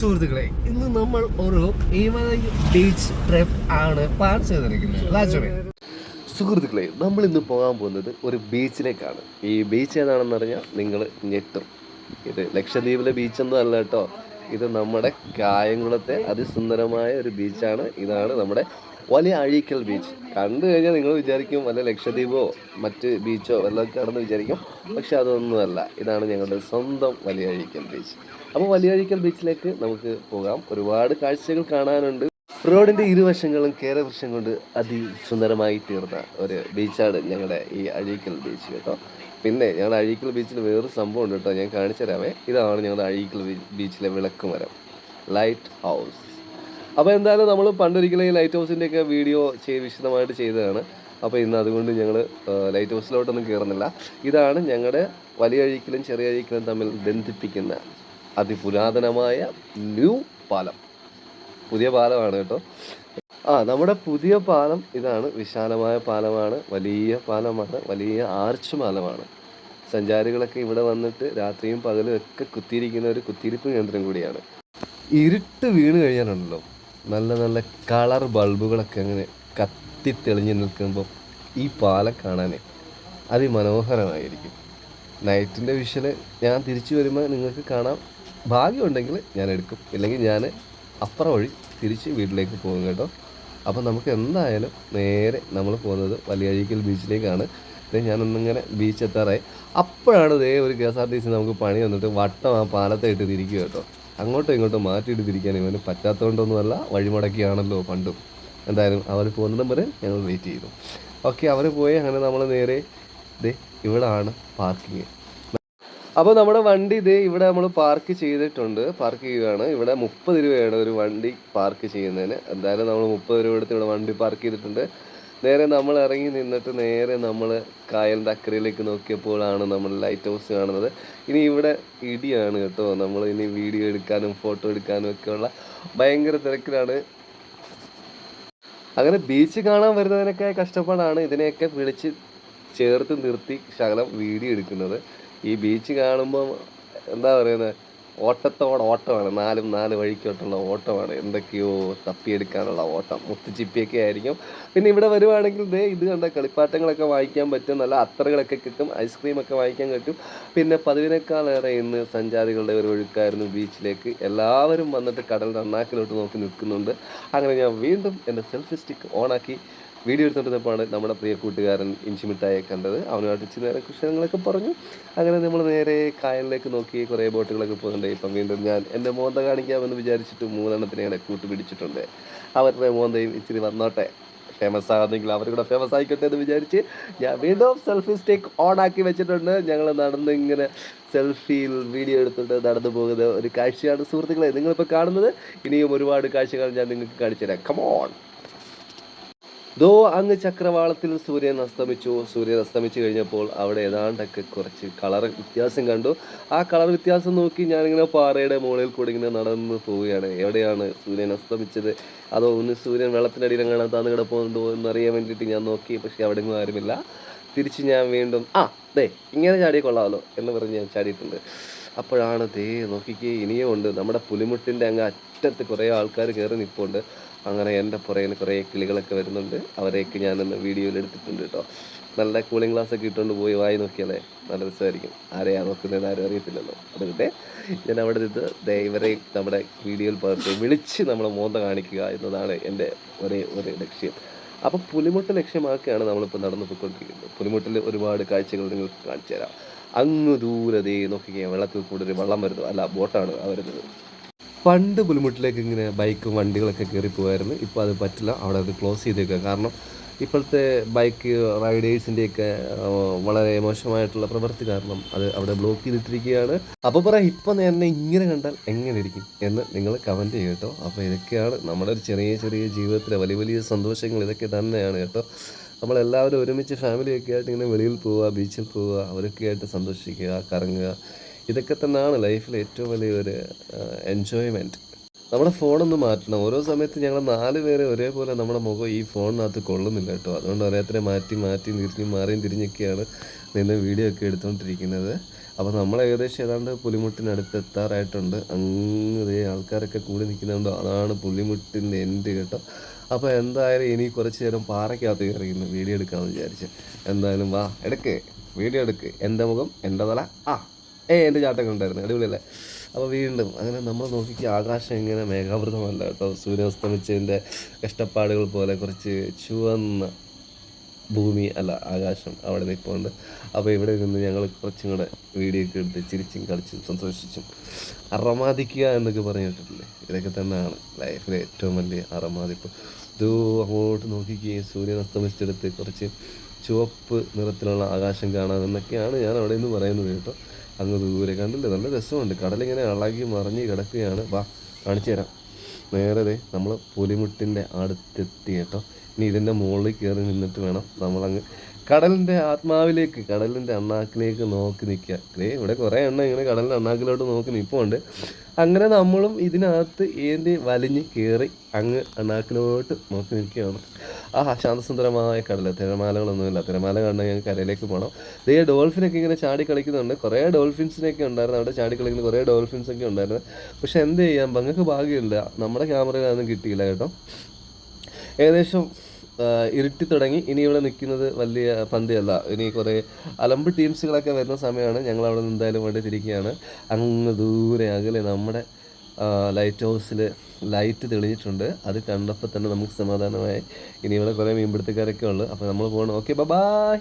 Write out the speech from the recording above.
സുഹൃത്തുക്കളെ ഇന്ന് നമ്മൾ ഒരു ബീച്ച് ട്രിപ്പ് ആണ് പ്ലാൻ ചെയ്തിരിക്കുന്നത്. സുഹൃത്തുക്കളെ നമ്മൾ ഇന്ന് പോകാൻ പോകുന്നത് ഒരു ബീച്ചിലേക്കാണ് ഈ ബീച്ച് ഏതാണെന്ന് അറിഞ്ഞാൽ നിങ്ങൾ ഞെട്ടും. ഇത് ലക്ഷദ്വീപിലെ ബീച്ചൊന്നും അല്ല കേട്ടോ. ഇത് നമ്മുടെ കായംകുളത്തെ അതിസുന്ദരമായ ഒരു ബീച്ചാണ് ഇതാണ് നമ്മുടെ വലിയ അഴീക്കൽ ബീച്ച് കണ്ടു കഴിഞ്ഞാൽ നിങ്ങൾ വിചാരിക്കും വല്ല ലക്ഷദ്വീപോ മറ്റ് ബീച്ചോ വല്ലതൊക്കെ ആണെന്ന് വിചാരിക്കും. പക്ഷെ അതൊന്നുമല്ല. ഇതാണ് ഞങ്ങളുടെ സ്വന്തം വലിയ അഴീക്കൽ ബീച്ച് അപ്പോൾ വലിയ അഴീക്കൽ ബീച്ചിലേക്ക് നമുക്ക് പോകാം. ഒരുപാട് കാഴ്ചകൾ കാണാനുണ്ട്. റോഡിന്റെ ഇരുവശങ്ങളും കേരവൃക്ഷം കൊണ്ട് അതിസുന്ദരമായി തീർന്ന ഒരു ബീച്ചാണ് ഞങ്ങളുടെ ഈ അഴീക്കൽ ബീച്ച് കേട്ടോ. പിന്നെ ഞങ്ങളുടെ അഴീക്കൽ ബീച്ചിൽ വേറൊരു സംഭവം ഉണ്ട് കേട്ടോ. ഞാൻ കാണിച്ചു തരാമേ ഇതാണ് ഞങ്ങളുടെ അഴീക്കൽ ബീച്ചിലെ വിളക്കുമരം. ലൈറ്റ് ഹൗസ് അപ്പോൾ എന്തായാലും നമ്മൾ പണ്ടൊരിക്കലും ഈ ലൈറ്റ് ഹൗസിന്റെ ഒക്കെ വീഡിയോ വിശദമായിട്ട് ചെയ്തതാണ്. അപ്പോൾ ഇന്ന് അതുകൊണ്ട് ഞങ്ങൾ ലൈറ്റ് ഹൗസിലോട്ടൊന്നും കയറുന്നില്ല ഇതാണ് ഞങ്ങളുടെ വലിയ അഴീക്കലും ചെറിയ അഴീക്കലും തമ്മിൽ ബന്ധിപ്പിക്കുന്ന അതിപുരാതനമായ ന്യൂ പാലം. പുതിയ പാലമാണ് കേട്ടോ. ആ നമ്മുടെ പുതിയ പാലം ഇതാണ്. വിശാലമായ പാലമാണ്. വലിയ പാലമാണ്. വലിയ ആർച്ച് പാലമാണ്. സഞ്ചാരികളൊക്കെ ഇവിടെ വന്നിട്ട് രാത്രിയും പകലും ഒക്കെ കുത്തിയിരിക്കുന്ന ഒരു കുത്തിയിരിപ്പ് കേന്ദ്രം കൂടിയാണ്. ഇരുട്ട് വീണ് കഴിഞ്ഞാലുണ്ടല്ലോ. നല്ല നല്ല കളർ ബൾബുകളൊക്കെ അങ്ങനെ കത്തി തെളിഞ്ഞു നിൽക്കുമ്പോൾ ഈ പാലം കാണാൻ അതിമനോഹരമായിരിക്കും. നൈറ്റിന്റെ വിഷൽ ഞാൻ തിരിച്ചു വരുമ്പോൾ നിങ്ങൾക്ക് കാണാം. ഭാഗ്യമുണ്ടെങ്കിൽ ഞാൻ എടുക്കും. ഇല്ലെങ്കിൽ ഞാൻ അപ്പുറം വഴി തിരിച്ച് വീട്ടിലേക്ക് പോകും കേട്ടോ. അപ്പോൾ നമുക്ക് എന്തായാലും നേരെ നമ്മൾ പോകുന്നത് വലിയഴിക്കൽ ബീച്ചിലേക്കാണ്. ഞാനൊന്നിങ്ങനെ ബീച്ച് എത്താറായി. അപ്പോഴാണ് ഇതേ ഒരു K S R T C നമുക്ക് പണി വന്നിട്ട് വട്ടം ആ പാലത്തെ ഇട്ട് കേട്ടോ. അങ്ങോട്ടും ഇങ്ങോട്ടും മാറ്റിയിട്ട് തിരിക്കാൻ ഇവന് പറ്റാത്തതുകൊണ്ടൊന്നുമല്ല വഴിമുടക്കിയാണല്ലോ പണ്ടും. എന്തായാലും അവർ പോകുന്നിടം വരെ ഞങ്ങൾ വെയിറ്റ് ചെയ്തു. ഓക്കെ അവർ പോയി അങ്ങനെ നമ്മൾ നേരെ ദേ ഇവിടാണ് പാർക്കിങ് അപ്പോൾ നമ്മുടെ വണ്ടി ഇതേ ഇവിടെ നമ്മൾ പാർക്ക് ചെയ്തിട്ടുണ്ട്. പാർക്ക് ചെയ്യുകയാണ്. ഇവിടെ മുപ്പത് രൂപയാണ് ഒരു വണ്ടി പാർക്ക് ചെയ്യുന്നതിന്. എന്തായാലും നമ്മൾ മുപ്പത് രൂപ എടുത്ത് ഇവിടെ വണ്ടി പാർക്ക് ചെയ്തിട്ടുണ്ട്. നേരെ നമ്മൾ ഇറങ്ങി നിന്നിട്ട് നേരെ നമ്മൾ കായലിന്റെ അക്കരയിലേക്ക് നോക്കിയപ്പോഴാണ് നമ്മൾ ലൈറ്റ് ഹൗസ് കാണുന്നത്. ഇനി ഇവിടെ ഇടിയാണ് കേട്ടോ. നമ്മൾ ഇനി വീഡിയോ എടുക്കാനും ഫോട്ടോ എടുക്കാനും ഒക്കെയുള്ള ഭയങ്കര തിരക്കിലാണ്. അങ്ങനെ ബീച്ച് കാണാൻ വരുന്നതിനൊക്കെ കഷ്ടപ്പാടാണ് ഇതിനെയൊക്കെ വിളിച്ച് ചേർത്ത് നിർത്തി ശകലം വീഡിയോ എടുക്കുന്നത്. ഈ ബീച്ച് കാണുമ്പോൾ എന്താ പറയുന്നത്? ഓട്ടത്തോടെ ഓട്ടമാണ്. നാലും നാല് വഴിക്കോട്ടുള്ള ഓട്ടമാണ്. എന്തൊക്കെയോ തപ്പിയെടുക്കാനുള്ള ഓട്ടം. മുത്തുച്ചിപ്പിയൊക്കെ ആയിരിക്കും. പിന്നെ ഇവിടെ വരുവാണെങ്കിൽ ദേ ഇത് കണ്ട കളിപ്പാട്ടങ്ങളൊക്കെ വാങ്ങിക്കാൻ പറ്റും. നല്ല അത്തറുകളൊക്കെ കിട്ടും. ഐസ്ക്രീമൊക്കെ വാങ്ങിക്കാൻ കിട്ടും. പിന്നെ പതിവിനേക്കാളേറെ ഇന്ന് സഞ്ചാരികളുടെ ഒരു ഒഴുക്കായിരുന്നു ബീച്ചിലേക്ക്. എല്ലാവരും വന്നിട്ട് കടൽ അണ്ണാക്കിലോട്ട് നോക്കി നിൽക്കുന്നുണ്ട്. അങ്ങനെ ഞാൻ വീണ്ടും എന്റെ സെൽഫി സ്റ്റിക്ക് ഓണാക്കി. വീഡിയോ എടുത്തുകൊണ്ടിരുന്നപ്പോഴാണ് നമ്മുടെ പ്രിയ കൂട്ടുകാരൻ ഇഞ്ചിമിഠായെ കണ്ടത്. അവനുമായിട്ട് ഇച്ചിരി നേരം കുശലങ്ങളൊക്കെ പറഞ്ഞു. അങ്ങനെ നമ്മൾ നേരെ കായലിലേക്ക് നോക്കി കുറേ ബോട്ടുകളൊക്കെ പോകുന്നുണ്ട്. ഇപ്പം വീണ്ടും ഞാൻ എന്റെ മോന്ത കാണിക്കാമെന്ന് വിചാരിച്ചിട്ട് മൂന്നെണ്ണത്തിനെ ഇവിടെ കൂട്ടുപിടിച്ചിട്ടുണ്ട്. അവരുടെ മോന്തയും ഇച്ചിരി വന്നോട്ടെ. ഫേമസ് ആകുന്നെങ്കിൽ അവർ കൂടെ ഫേമസ് ആയിക്കോട്ടെ എന്ന് വിചാരിച്ച് ഞാൻ വീണ്ടും സെൽഫി സ്റ്റിക്ക് ഓൺ ആക്കി വെച്ചിട്ടുണ്ട്. ഞങ്ങൾ നടന്ന് ഇങ്ങനെ സെൽഫിയിൽ വീഡിയോ എടുത്തിട്ട് നടന്നു പോകുന്ന ഒരു കാഴ്ചയാണ് സുഹൃത്തുക്കളെ നിങ്ങളിപ്പോൾ കാണുന്നത്. ഇനിയും ഒരുപാട് കാഴ്ചകൾ ഞാൻ നിങ്ങൾക്ക് കാണിച്ചു തരാം. കമോൺ ദോ അങ്ങ് ചക്രവാളത്തിൽ സൂര്യൻ അസ്തമിച്ചു. സൂര്യൻ അസ്തമിച്ചു കഴിഞ്ഞപ്പോൾ അവിടെ ഏതാണ്ടൊക്കെ കുറച്ച് കളർ വ്യത്യാസം കണ്ടു. ആ കളർ വ്യത്യാസം നോക്കി ഞാനിങ്ങനെ പാറയുടെ മുകളിൽ കൂടി ഇങ്ങനെ നടന്ന് പോവുകയാണ്. എവിടെയാണ് സൂര്യൻ അസ്തമിച്ചത്? അതോ ഒന്ന് സൂര്യൻ വെള്ളത്തിനടിയിൽ കാണാൻ താന്ന് കിടപ്പുണ്ടോ എന്നറിയാൻ വേണ്ടിയിട്ട് ഞാൻ നോക്കി. പക്ഷേ അവിടെ ഒന്നും ആരുമില്ല. തിരിച്ച് ഞാൻ വീണ്ടും ആ ദേ ഇങ്ങനെ ചാടിയ കൊള്ളാമല്ലോ എന്ന് പറഞ്ഞ് ഞാൻ ചാടിയിട്ടുണ്ട്. അപ്പോഴാണ് ദേ നോക്കിക്കേ ഇനിയും ഉണ്ട്. നമ്മുടെ പുലിമുട്ടിന്റെ അങ്ങ് അറ്റത്ത് കുറേ ആൾക്കാർ കയറി നിൽപ്പുണ്ട് അങ്ങനെ എന്റെ പുറകിൽ കുറേ കിളികളൊക്കെ വരുന്നുണ്ട്. അവരെയൊക്കെ ഞാനൊന്ന് വീഡിയോയിൽ എടുത്തിട്ടുണ്ട് കേട്ടോ. നല്ല കൂളിംഗ് ഗ്ലാസ് ഒക്കെ ഇട്ടുകൊണ്ട് പോയി വായി നോക്കിയാലേ നല്ല രസമായിരിക്കും. ആരെയാ നോക്കുന്നതെന്ന് ആരും അറിയത്തില്ലല്ലോ. അതുകൊണ്ട് ഞാൻ അവിടെ നിന്ന് ദേ ഇവരെ നമ്മുടെ വീഡിയോയിൽ പകർത്തി വിളിച്ച് നമ്മളെ മോന്ത കാണിക്കുക എന്നതാണ് എന്റെ ഒരേ ഒരു ലക്ഷ്യം. അപ്പോൾ പുലിമുട്ട് ലക്ഷ്യമാക്കിയാണ് നമ്മളിപ്പോൾ നടന്നു പോയിക്കൊണ്ടിരിക്കുന്നത് പുലിമുട്ടിൽ ഒരുപാട് കാഴ്ചകൾ നിങ്ങൾക്ക് കാണിച്ചു തരാം അങ്ങ് ദൂരെ ദേ നോക്കിക്കേ വെള്ളത്തിൽ കൂടെ ഒരു വെള്ളം വരുന്നു. അല്ല ബോട്ടാണ് വരുന്നത്. പണ്ട് പുലിമുട്ടിലേക്ക് ഇങ്ങനെ ബൈക്കും വണ്ടികളൊക്കെ കയറി പോകുമായിരുന്നു ഇപ്പോൾ അത് പറ്റില്ല. അവിടെ അത് ക്ലോസ് ചെയ്തേക്കുക കാരണം ഇപ്പോഴത്തെ ബൈക്ക് റൈഡേഴ്സിന്റെയൊക്കെ വളരെ മോശമായിട്ടുള്ള പ്രവൃത്തി കാരണം അത് അവിടെ ബ്ലോക്ക് ചെയ്തിട്ടിരിക്കുകയാണ്. അപ്പോൾ പറയാം ഇപ്പം എന്നെ ഇങ്ങനെ കണ്ടാൽ എങ്ങനെ ഇരിക്കും എന്ന് നിങ്ങൾ കമന്റ് ചെയ്യും കേട്ടോ. അപ്പോൾ ഇതൊക്കെയാണ് നമ്മുടെ ഒരു ചെറിയ ചെറിയ ജീവിതത്തിലെ വലിയ വലിയ സന്തോഷങ്ങൾ. ഇതൊക്കെ തന്നെയാണ് കേട്ടോ. നമ്മളെല്ലാവരും ഒരുമിച്ച് ഫാമിലിയൊക്കെ ആയിട്ട് ഇങ്ങനെ വെളിയിൽ പോവുക ബീച്ചിൽ പോവുക അവരൊക്കെ ആയിട്ട് സന്തോഷിക്കുക കറങ്ങുക. ഇതൊക്കെ തന്നെയാണ് ലൈഫിൽ ഏറ്റവും വലിയൊരു എൻജോയ്മെന്റ് നമ്മുടെ ഫോണൊന്ന് മാറ്റണം. ഓരോ സമയത്ത് ഞങ്ങൾ നാല് പേരെ ഒരേപോലെ നമ്മുടെ മുഖം ഈ ഫോണിനകത്ത് കൊള്ളുന്നില്ല കേട്ടോ. അതുകൊണ്ട് ഓരോരുത്തരെ മാറ്റി മാറ്റി തിരിഞ്ഞ് മാറിയും തിരിഞ്ഞൊക്കെയാണ് നിന്ന് വീഡിയോ ഒക്കെ എടുത്തുകൊണ്ടിരിക്കുന്നത് അപ്പോൾ നമ്മൾ ഏകദേശം ഏതാണ്ട് പുലിമുട്ടിനടുത്ത് എത്താറായിട്ടുണ്ട്. അങ്ങനെ ആൾക്കാരൊക്കെ കൂടി നിൽക്കുന്നുണ്ടോ. അതാണ് പുലിമുട്ടിന്റെ എൻഡ് കേട്ടോ. അപ്പോൾ എന്തായാലും ഇനി കുറച്ച് നേരം പാറയ്ക്കകത്ത് കയറിയിരുന്നു വീഡിയോ എടുക്കാമെന്ന് വിചാരിച്ചു. എന്തായാലും വാ എടുക്ക്. വീഡിയോ എടുക്ക്. എന്റെ മുഖം എന്റെ തല. ആ. ഏ എന്റെ ചാട്ടൊക്കെ ഉണ്ടായിരുന്നു. അടിപൊളിയല്ലേ? അപ്പോൾ വീണ്ടും അങ്ങനെ നമ്മൾ നോക്കിക്ക് ആകാശം ഇങ്ങനെ മേഘാവൃതമല്ല കേട്ടോ. സൂര്യാസ്തമിച്ചതിന്റെ കഷ്ടപ്പാടുകൾ പോലെ കുറച്ച് ചുവന്ന ഭൂമി അല്ല ആകാശം അവിടെ നിൽപ്പുണ്ട്. അപ്പോൾ ഇവിടെ നിന്ന് ഞങ്ങൾ കുറച്ചും കൂടെ വീഡിയോ ഒക്കെ എടുത്ത് ചിരിച്ചും കളിച്ചും സന്തോഷിച്ചും അറമാദിക്കുക എന്നൊക്കെ പറഞ്ഞിട്ടില്ലേ? ഇതൊക്കെ തന്നെയാണ് ലൈഫിലെ ഏറ്റവും വലിയ അറമാദിപ്പ്. ദൂ അങ്ങോട്ട് നോക്കിക്കുകയും സൂര്യൻ അസ്തമിച്ചെടുത്ത് കുറച്ച് ചുവപ്പ് നിറത്തിലുള്ള ആകാശം കാണാമെന്നൊക്കെയാണ് ഞാൻ അവിടെ നിന്ന് പറയുന്നത് കേട്ടോ. അങ്ങ് ദൂരെ കണ്ടില്ലേ? നല്ല രസമുണ്ട്. കടലിങ്ങനെ ഇളകി മറിഞ്ഞ് കിടക്കുകയാണ്. വാ കാണിച്ചു തരാം. നേരെ നമ്മൾ പുലിമുട്ടിന്റെ അടുത്തെത്തി കേട്ടോ. ഇനി ഇതിന്റെ മുകളിൽ കയറി നിന്നിട്ട് വേണം നമ്മളങ്ങ് കടലിന്റെ ആത്മാവിലേക്ക് കടലിന്റെ അണ്ണാക്കിലേക്ക് നോക്കി നിൽക്കുക ദേ ഇവിടെ കുറേ എണ്ണ ഇങ്ങനെ കടലിന്റെ അണ്ണാക്കിലോട്ട് നോക്കി നിൽപ്പുണ്ട് അങ്ങനെ നമ്മളും ഇതിനകത്ത് ഏന്തി വലിഞ്ഞ് കയറി അങ്ങ് അണ്ണാക്കിലോട്ട് നോക്കി നിൽക്കുകയാണ്. ആ ശാന്തസുന്ദരമായ കടൽ തിരമാലകളൊന്നുമില്ല. തിരമാല കണ്ട് ഞങ്ങൾക്ക് കരയിലേക്ക് പോകണം ദേ ഡോൾഫിനൊക്കെ ഇങ്ങനെ ചാടി കളിക്കുന്നുണ്ട് കുറേ ഡോൾഫിൻസിനൊക്കെ ഉണ്ടായിരുന്നു അവിടെ ചാടി കളിക്കുന്ന കുറേ ഡോൾഫിൻസൊക്കെ ഉണ്ടായിരുന്നു. പക്ഷെ എന്ത് ചെയ്യാം? ഭംഗിക്ക് ഭാഗ്യമില്ല. നമ്മുടെ ക്യാമറയിൽ അതൊന്നും കിട്ടിയില്ല കേട്ടോ. ഏകദേശം ഇരുട്ടി തുടങ്ങി. ഇനി ഇവിടെ നിൽക്കുന്നത് വലിയ പന്തിയല്ല. ഇനി കുറേ അലമ്പ് ടീംസുകളൊക്കെ വരുന്ന സമയമാണ് ഞങ്ങൾ അവിടെ നിന്ന് എന്തായാലും വേണ്ടി തിരിക്കുകയാണ്. അങ്ങ് ദൂരെ അകലെ നമ്മുടെ ലൈറ്റ് ഹൗസിൽ ലൈറ്റ് തെളിഞ്ഞിട്ടുണ്ട്. അത് കണ്ടപ്പോൾ തന്നെ നമുക്ക് സമാധാനമായി ഇനി ഇവിടെ കുറേ മീൻപിടുത്തക്കാരൊക്കെ ഉള്ളു. അപ്പോൾ നമ്മൾ പോകണം. Okay bye